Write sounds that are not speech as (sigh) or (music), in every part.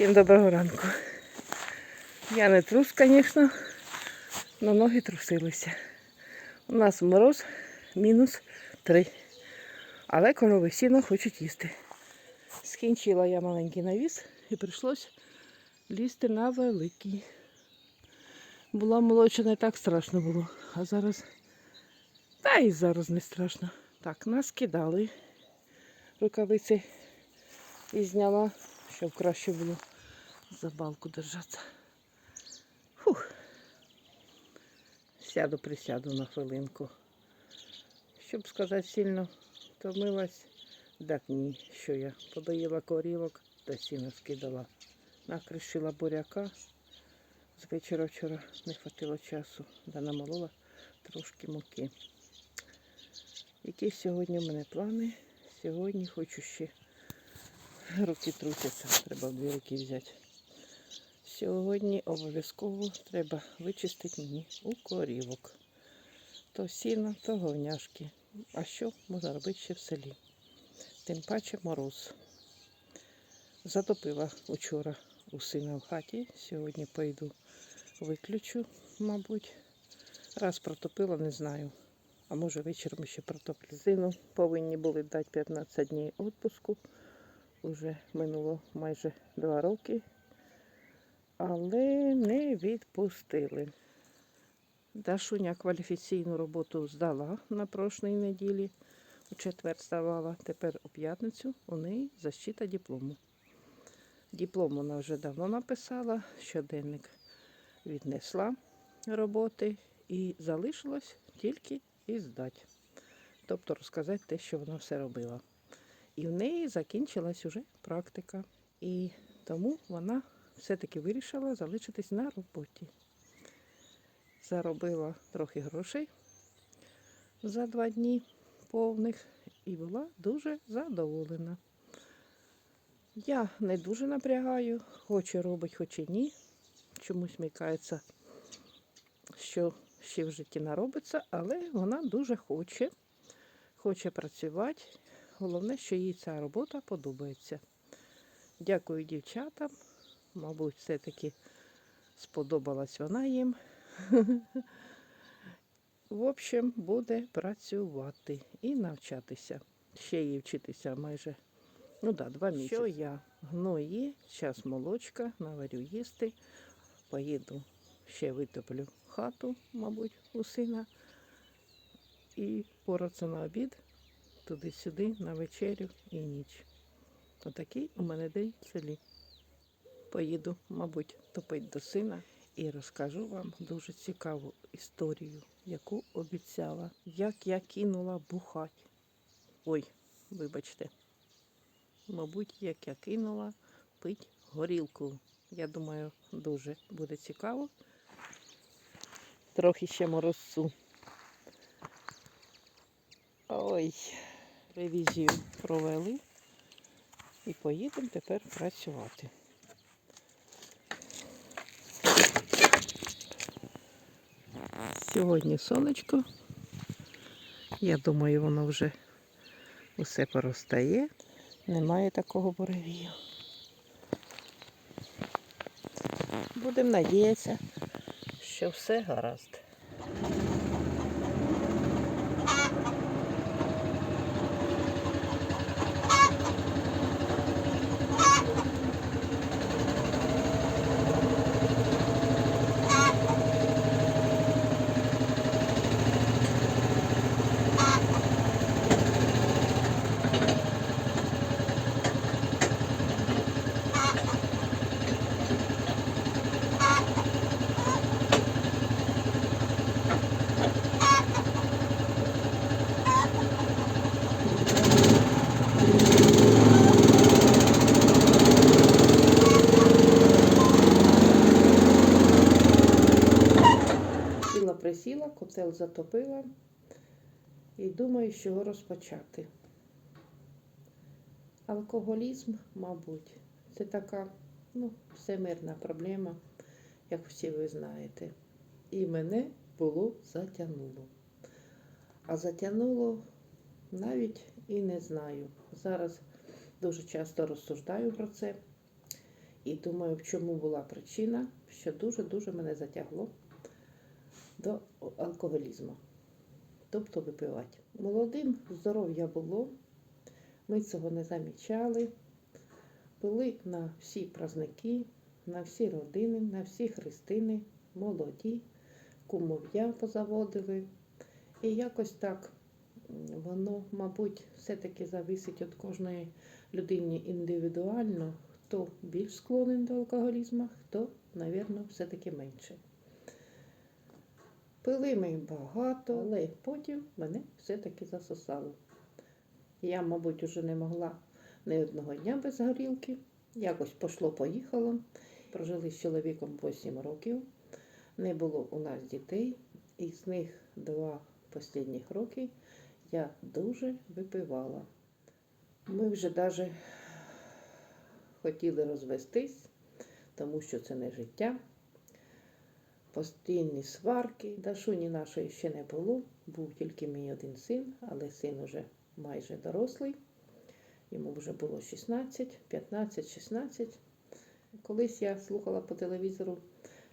Всім доброго ранку. Я не трус, звісно, але ноги трусилися. У нас мороз мінус 3. Але корови сіно хочуть їсти. Скінчила я маленький навіс і прийшлось лізти на великий. Була молодша, не так страшно було. А зараз. Та і зараз не страшно. Так, нас кидали рукавиці і зняла, щоб краще було за балку держатися. Фух. Сяду, присяду на хвилинку. Щоб сказати, сильно втомилась, так ні, що я подоїла корівок та сіно скидала. Накришила буряка. З вечора вчора не хватило часу, да намолола трошки муки. Які сьогодні в мене плани? Сьогодні хочу ще руки трусяться, треба дві руки взяти. Сьогодні обов'язково треба вичистити мені у корівок. То сіно, то говняшки. А що можна робити ще в селі? Тим паче мороз. Затопила вчора у сина в хаті. Сьогодні пойду виключу, мабуть. Раз протопила, не знаю. А може вечором ще протоплю. Сину повинні були дати 15 днів відпуску. Уже минуло майже 2 роки. Але не відпустили. Дашуня кваліфікаційну роботу здала на прошлій неділі. У четвер ставала. Тепер у п'ятницю у неї защита диплому. Диплом вона вже давно написала, щоденник віднесла роботи і залишилось тільки і здати. Тобто розказати те, що вона все робила. І в неї закінчилась уже практика. І тому вона все-таки вирішила залишитись на роботі. Заробила трохи грошей за два дні повних і була дуже задоволена. Я не дуже напрягаю, хоче робить, і ні. Чомусь мікається, що ще в житті наробиться, але вона дуже хоче, хоче працювати. Головне, що їй ця робота подобається. Дякую дівчатам. Мабуть, все-таки сподобалась вона їм. (laughs) В общем, буде працювати і навчатися. Ще їй вчитися майже ну да, два місяці. Що я гної, зараз молочка, наварю їсти, поїду, ще витоплю хату, мабуть, у сина. І пораться на обід, туди-сюди, на вечерю і ніч. Отакий у мене день в селі. Поїду, мабуть, топить до сина і розкажу вам дуже цікаву історію, яку обіцяла, як я кинула бухать. Ой, вибачте. Мабуть, як я кинула пить горілку. Я думаю, дуже буде цікаво. Трохи ще морозцу. Ой, ревізію провели і поїдемо тепер працювати. Сьогодні сонечко. Я думаю, воно вже усе поростає. Немає такого буревію. Будемо надіятися, що все гаразд. Сіла присіла, котел затопила і думаю, з чого розпочати. Алкоголізм, мабуть, це така ну, всемирна проблема, як всі ви знаєте. І мене було затягнуло. А затягнуло навіть і не знаю. Зараз дуже часто розсуждаю про це. І думаю, в чому була причина, що дуже-дуже мене затягло до алкоголізму. Тобто випивати. Молодим здоров'я було, ми цього не замічали. Пили на всі праздники, на всі родини, на всі хрестини, молоді, кумов'я позаводили. І якось так воно, мабуть, все-таки зависить від кожної людини індивідуально, хто більш склонен до алкоголізму, хто, мабуть, все-таки менше. Пили ми багато, але потім мене все-таки засосало. Я, мабуть, уже не могла ні одного дня без горілки. Якось пошло-поїхало. Прожили з чоловіком 8 років. Не було у нас дітей, і з них два останніх роки я дуже випивала. Ми вже навіть хотіли розвестись, тому що це не життя. Постійні сварки. Дашуні нашої ще не було. Був тільки мій один син, але син уже майже дорослий. Йому вже було 16, 15, 16. Колись я слухала по телевізору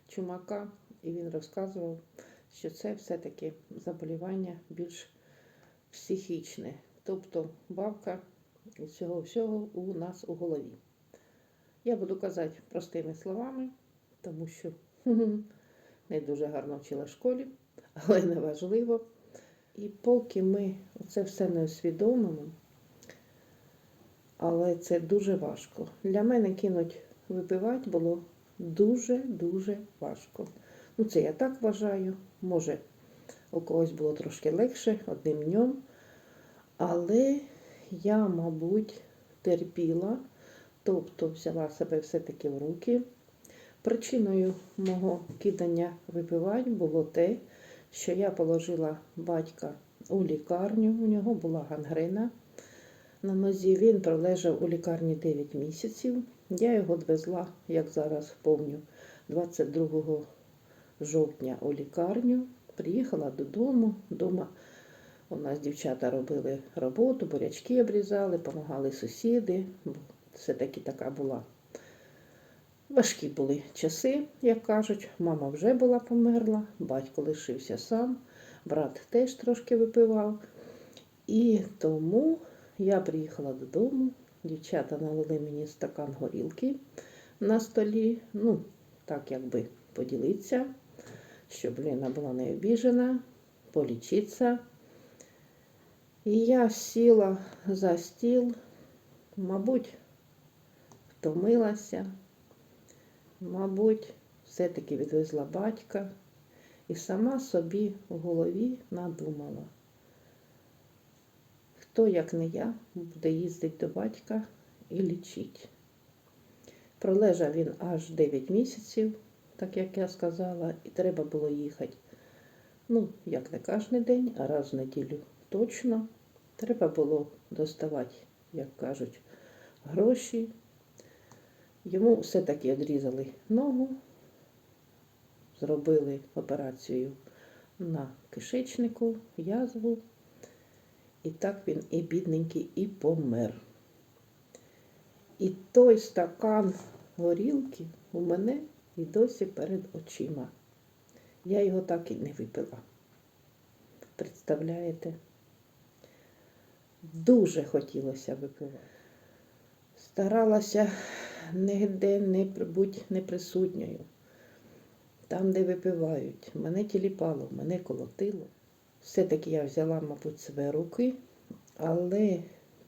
чумака, і він розказував, що це все-таки заболівання більш психічне. Тобто бабка цього всього у нас у голові. Я буду казати простими словами, тому що не дуже гарно вчила в школі, (laughs) але не важливо. І поки ми це все не усвідомимо, але це дуже важко. Для мене кинуть випивати було дуже-дуже важко. Ну, це я так вважаю. Може, у когось було трошки легше одним днем. Але я, мабуть, терпіла, тобто взяла себе все-таки в руки. Причиною мого кидання випивати було те, що я положила батька у лікарню, у нього була гангрена на нозі. Він пролежав у лікарні 9 місяців. Я його відвезла, як зараз помню, 22 жовтня у лікарню. Приїхала додому. Дома у нас дівчата робили роботу, бурячки обрізали, допомагали сусіди. Все-таки така була. Важкі були часи, як кажуть. Мама вже була померла, батько лишився сам, брат теж трошки випивав. І тому я приїхала додому, дівчата налили мені стакан горілки на столі. Ну, так якби поділитися, щоб Лена була не обіжена, полічитися. І я сіла за стіл, мабуть, втомилася, мабуть, все-таки відвезла батька і сама собі в голові надумала. Хто, як не я, буде їздити до батька і лічить. Пролежав він аж 9 місяців, так як я сказала, і треба було їхати. Ну, як не кожен день, а раз в неділю точно. Треба було доставати, як кажуть, гроші. Йому все-таки відрізали ногу, зробили операцію на кишечнику, язву. І так він і бідненький, і помер. І той стакан горілки у мене і досі перед очима. Я його так і не випила. Представляєте? Дуже хотілося випивати. Старалася ніде не бути неприсутньою. Там, де випивають, мене тіліпало, мене колотило. Все-таки я взяла, мабуть, себе руки, але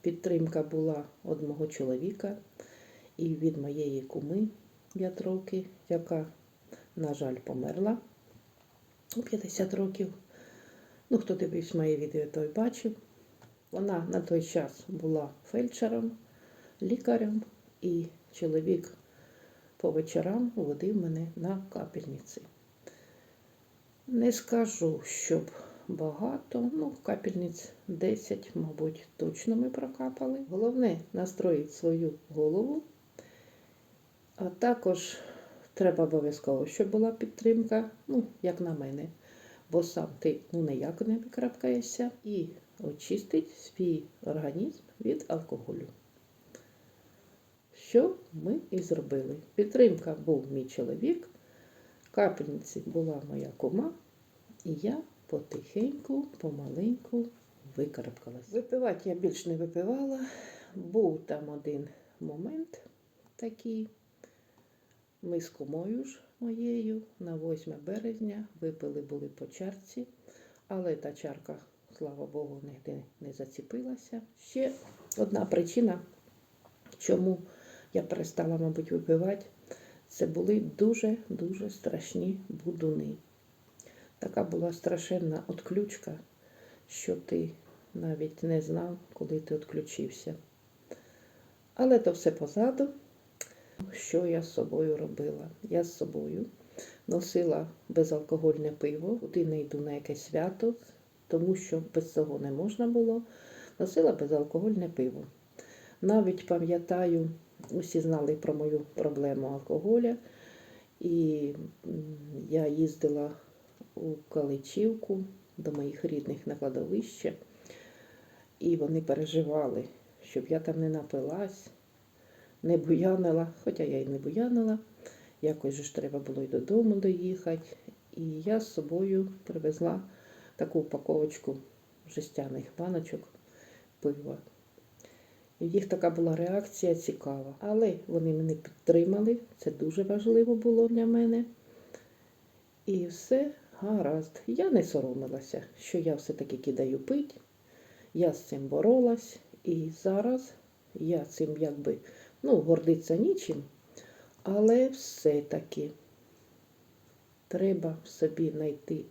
підтримка була від мого чоловіка і від моєї куми 5 років, яка, на жаль, померла у 50 років. Ну, хто дивився моє відео, той бачив. Вона на той час була фельдшером, лікарем, і чоловік по вечорам водив мене на капельниці. Не скажу, щоб багато, ну, капельниць 10, мабуть, точно ми прокапали. Головне настроїти свою голову, а також треба обов'язково, щоб була підтримка, ну, як на мене, бо сам ти ну, ніяк не викрапкаєшся і очистить свій організм від алкоголю. Що ми і зробили. Підтримка був мій чоловік, капельниці була моя кума, і я потихеньку, помаленьку викарабкалась. Випивати я більш не випивала. Був там один момент такий. Ми з кумою ж моєю на 8 березня випили були по чарці, але та чарка, слава Богу, ніде не заціпилася. Ще одна причина, чому я перестала, мабуть, випивати, це були дуже-дуже страшні будуни. Така була страшенна отключка, що ти навіть не знав, коли ти відключився. Але то все позаду. Що я з собою робила? Я з собою носила безалкогольне пиво, куди не йду на якесь свято, тому що без цього не можна було. Носила безалкогольне пиво. Навіть пам'ятаю, усі знали про мою проблему алкоголя, і я їздила у Каличівку до моїх рідних на кладовище, і вони переживали, щоб я там не напилась не буянила, хоча я і не буянила. Якось ж треба було й додому доїхати. І я з собою привезла таку упаковочку жестяних баночок пива. Їх така була реакція цікава. Але вони мене підтримали, це дуже важливо було для мене. І все гаразд. Я не соромилася, що я все-таки кидаю пить. Я з цим боролась, і зараз я цим якби Ну, гордиться нічим, але все-таки треба в собі знайти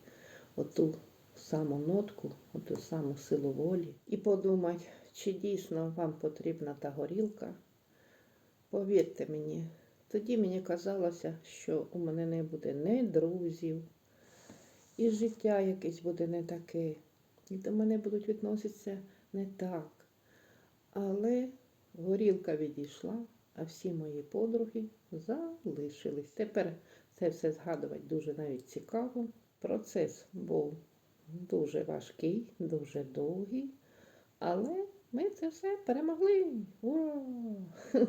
оту саму нотку, оту саму силу волі і подумати, чи дійсно вам потрібна та горілка. Повірте мені, тоді мені казалося, що у мене не буде не друзів, і життя якесь буде не таке, і до мене будуть відноситися не так. Але Горілка відійшла, а всі мої подруги залишились. Тепер це все згадувати дуже навіть цікаво. Процес був дуже важкий, дуже довгий, але ми це все перемогли. Ура! (laughs)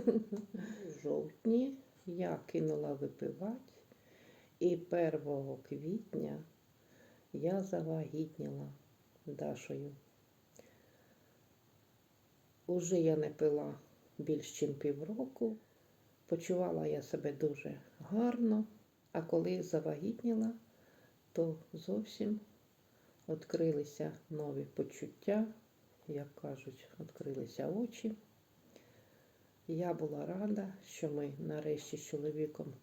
Жовтні я кинула випивати, і 1 квітня я завагітніла Дашою. Уже я не пила більш ніж півроку. Почувала я себе дуже гарно, а коли завагітніла, то зовсім відкрилися нові почуття, як кажуть, відкрилися очі. Я була рада, що ми нарешті з чоловіком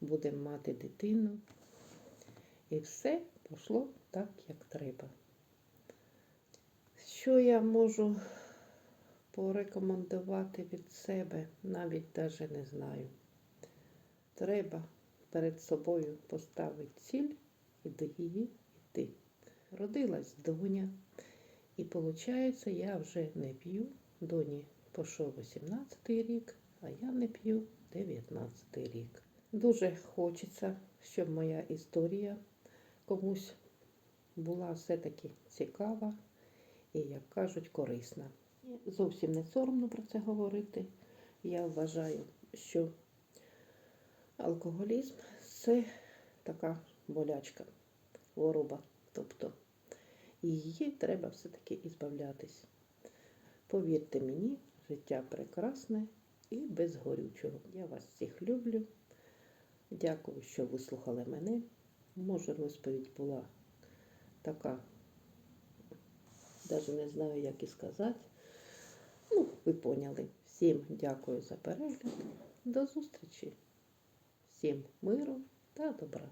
будемо мати дитину. І все пішло так, як треба. Що я можу порекомендувати від себе, навіть даже не знаю. Треба перед собою поставити ціль і до її йти. Родилась доня, і виходить, я вже не п'ю. Доні пішов 18 рік, а я не п'ю 19 рік. Дуже хочеться, щоб моя історія комусь була все-таки цікава і, як кажуть, корисна. Зовсім не соромно про це говорити. Я вважаю, що алкоголізм це така болячка, хвороба. Тобто її треба все-таки ізбавлятись. Повірте мені, життя прекрасне і без горючого. Я вас всіх люблю. Дякую, що вислухали мене. Може, розповідь була така, навіть не знаю, як і сказати. Ну, ви поняли. Всім дякую за перегляд. До зустрічі. Всім миру та добра.